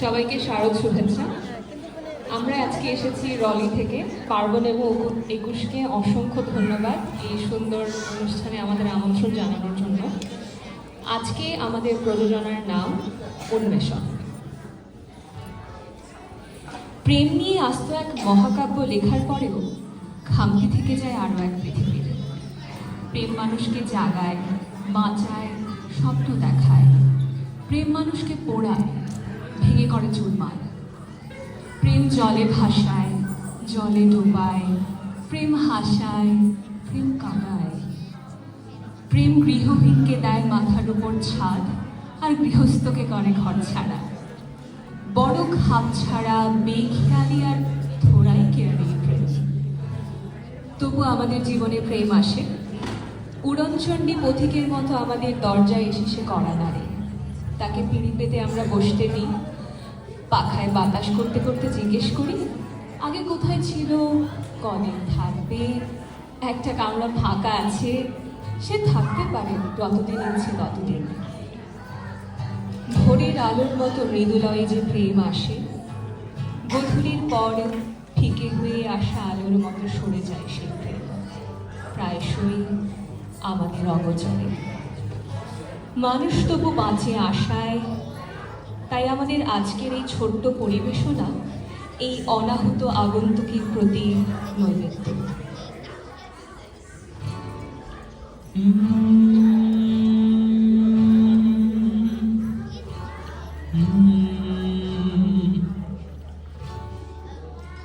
সবাইকে শারদ শুভেচ্ছা। আমরা আজকে এসেছি রলি থেকে। পার্বণ এবং একুশকে অসংখ্য ধন্যবাদ এই সুন্দর অনুষ্ঠানে আমাদের আমন্ত্রণ জানানোর জন্য। আজকে আমাদের প্রযোজনার নাম উন্মেষণ। প্রেম নিয়ে আস্ত এক মহাকাব্য লেখার পরেও খামতি থেকে যায় আরও এক পৃথিবীর। প্রেম মানুষকে জাগায়, বাঁচায়, স্বপ্ন দেখায়। প্রেম মানুষকে পোড়ায় করে চুরমার। প্রেম জলে ভাসায়, জলে ডোবায়, প্রেম হাসায়, প্রেম কাঁদায়। প্রেম গৃহহীনকে দেয় মাথার উপর ছাদ, আর গৃহস্থকে করে ঘর ছাড়া। বড় খাপ ছাড়া বেখেয়ালি আর থোড়াই কেয়ারি প্রেম? তবু আমাদের জীবনে প্রেম আসে। উড়নচণ্ডী পথিকের মতো আমাদের দরজায় এসে সে করা নাড়ে। তাকে পিঁড়ি পেতে আমরা বসতে দিই। পাখায় বাতাস করতে করতে জিজ্ঞেস করি, আগে কোথায় ছিল? কদিন থাকবে? একটা কামরা ফাঁকা আছে, সে থাকতে পারে যতদিন আছে ততদিন। ভোরের আলোর মতো মৃদুলয়ে যে প্রেম আসে, গধূলির পর ফিকে হয়ে আসা আলোর মতো সরে যায় সেই প্রেম, প্রায়শই আমাদের অগচরে। মানুষ তবু বাঁচে আশায় তাই আমাদের আজকের এই ছোট্ট পরিবেশনা এই অনাহুত আগন্তুকের প্রতি নৈবেদ্য।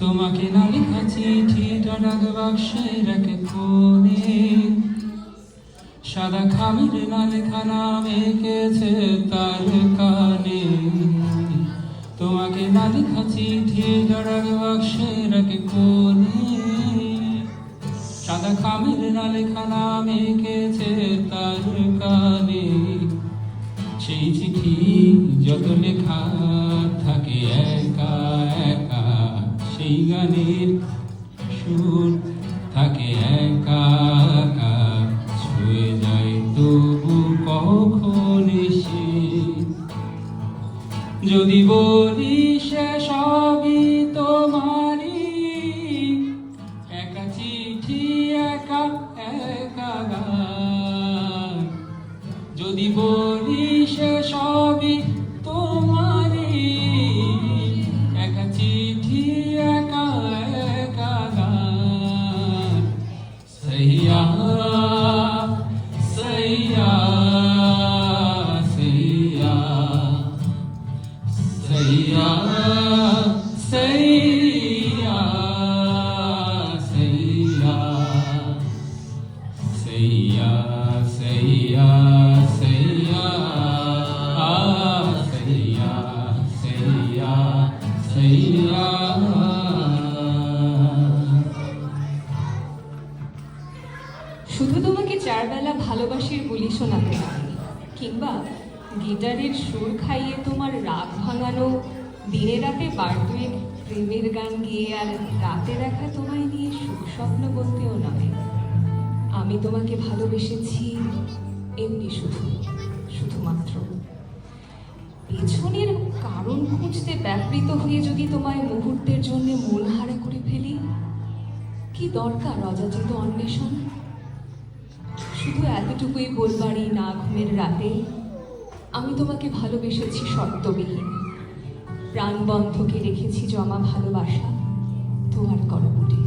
তোমাকে না লেখা চিঠিটা ডাক বাক্সের এক কোণে সাদা খামের না লেখা নাম এঁকেছে তার লেখা চিঠিটা ডাক বাক্সের এক কোণে। সাদা খামের না লেখা নাম এঁকেছে তার কানে। সেই চিঠি যত লেখা থাকে একা যদি বলি সে সবই তোমারই একা চিঠি একা একা গান। যদি বলি Hari ভাঙানো দিনে রাতে বার প্রেমের গান গিয়ে আর রাতে দেখা তোমায় নিয়ে সুখ স্বপ্ন বলতেও নয়। আমি তোমাকে ভালোবেসেছি এমনি শুধু, শুধুমাত্র। পেছনের কারণ খুঁজতে ব্যাপৃত হয়ে যদি তোমায় মুহূর্তের জন্য মন হারা করে ফেলি, কি দরকার অযাচিত অন্বেষণ? শুধু এতটুকুই বলবারই না ঘুমের রাতে, আমি তোমাকে ভালোবেসেছি শর্তবিহীন প্রাণবন্ধকে রেখেছি জমা ভালোবাসা তোমার করবুটে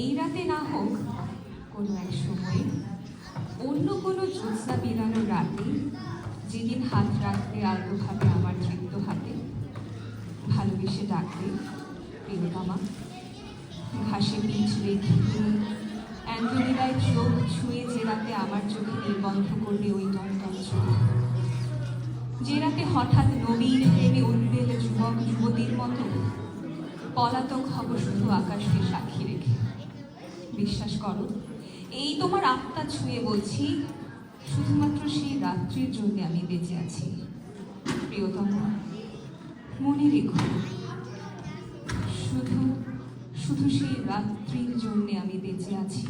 এই রাতে না হোক, কোনো এক সময়ে অন্য কোনো জ্যোৎস্না বিধানো রাতে যেদিন হাত রাখতে আলতোভাবে আমার তৃপ্ত হাতে, ভালোবেসে ডাকবে প্রিয়তামা। ঘাসে পিঠ রেখে অ্যান্টনিরায় চোখ ছুঁয়ে যে রাতে আমার চোখে নির্বন্ধ করবে ওই টনটন চোখ। যে রাতে হঠাৎ নবীন প্রেমে উদ্বেল যুবক যুবতীর মতো, পলাতক হব শুধু আকাশকে সাক্ষী বিশ্বাস করো, এই তোমার আত্মা ছুঁয়ে বলছি, শুধুমাত্র সেই রাত্রির জন্য আমি বেঁচে আছি। প্রিয়তম, মনে রেখো, শুধু শুধু সেই রাত্রির জন্যে আমি বেঁচে আছি,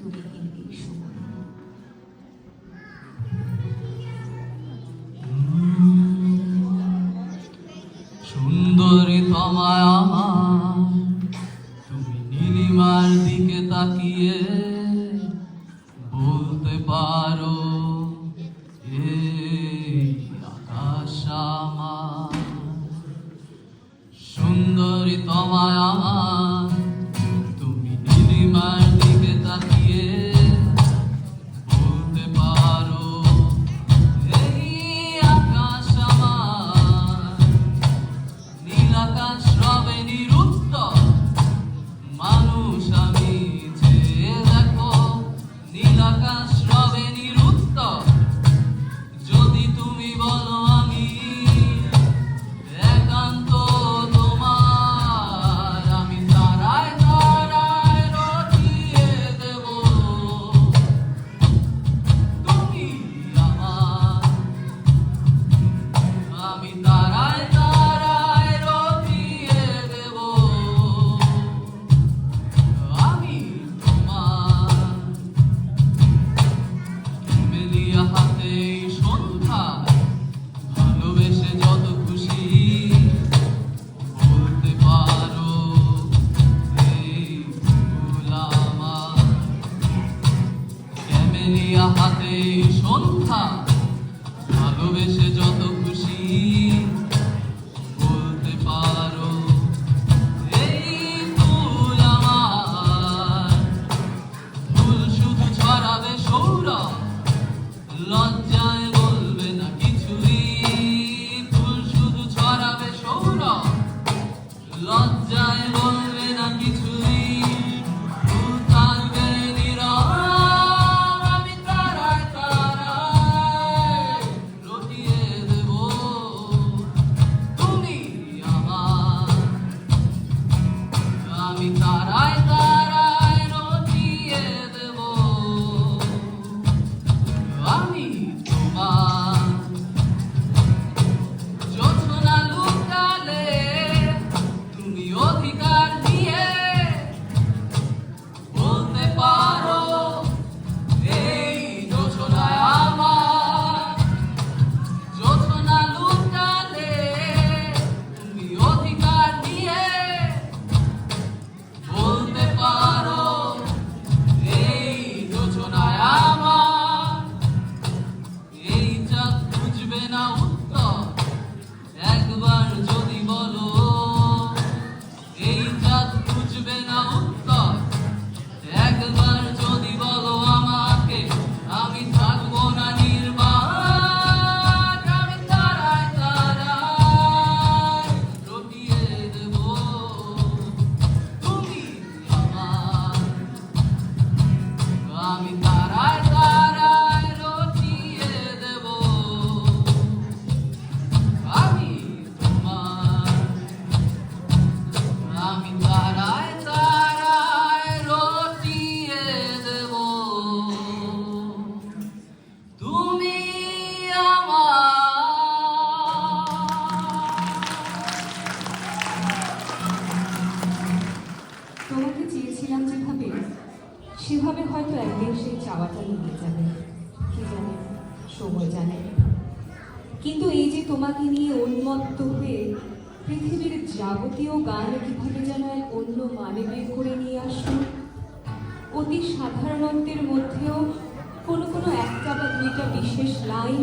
তুমি এই সময়। তাকিয়ে আমি তোমাকে চেয়েছিলাম যেভাবে সেভাবে হয়তো একদিন সেই চাওয়াটা নিয়ে যাবে। কি জানে সময় জানে। কিন্তু এই যে তোমাকে নিয়ে উন্মত্ত হয়ে পৃথিবীর যাবতীয় গান কীভাবে যেন এক অন্য মানে বের করে নিয়ে আসলো, অতি সাধারণত্বের মধ্যেও কোনো কোনো একটা বা দুইটা বিশেষ লাইন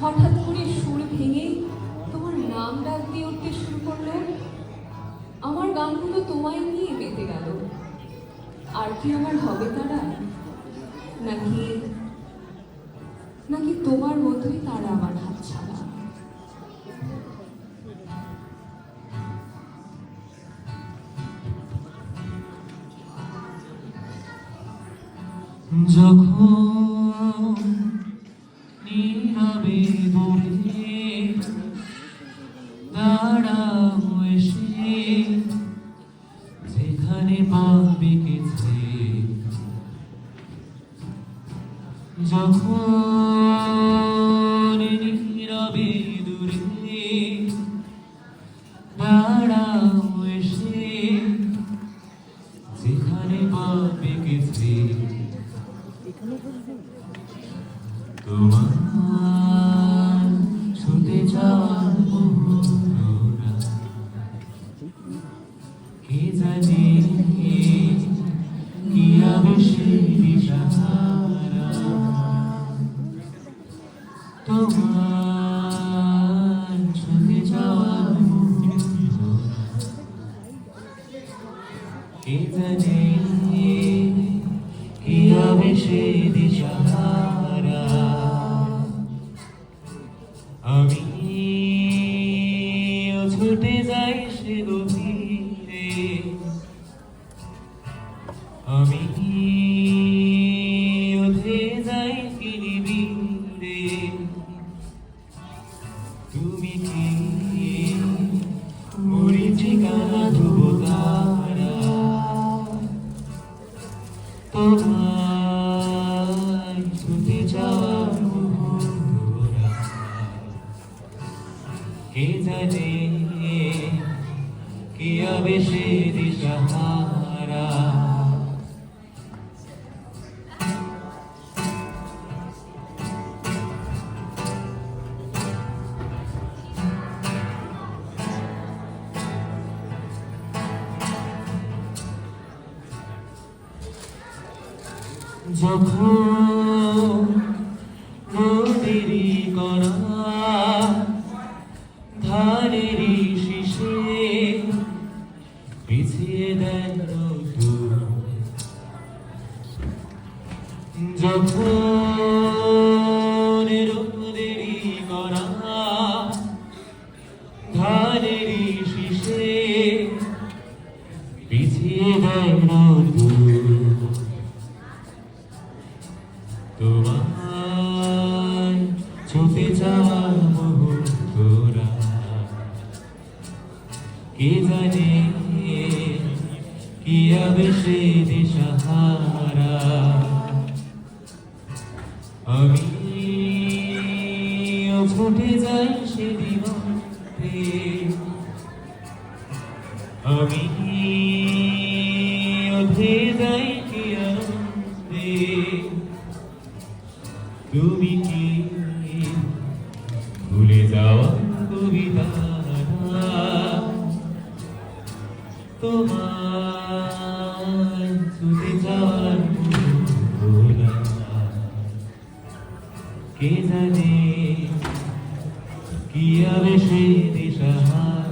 হঠাৎ করে সুর ভেঙে তোমার নাম ডাক দিয়ে উঠতে শুরু করল। আমার গানগুলো তোমায় নিয়ে আর কি আমার হবে তারা? নাকি নাকি তোমার মতোই তারা আমার হাত ছাড়া Je crois. তোমার Swami. 그대로 그 적군 কি হবে সে দিশাহারা আমি ফুটে যাই সে দিগন্তে আমি কে জানে কি আর সেই দিশাহার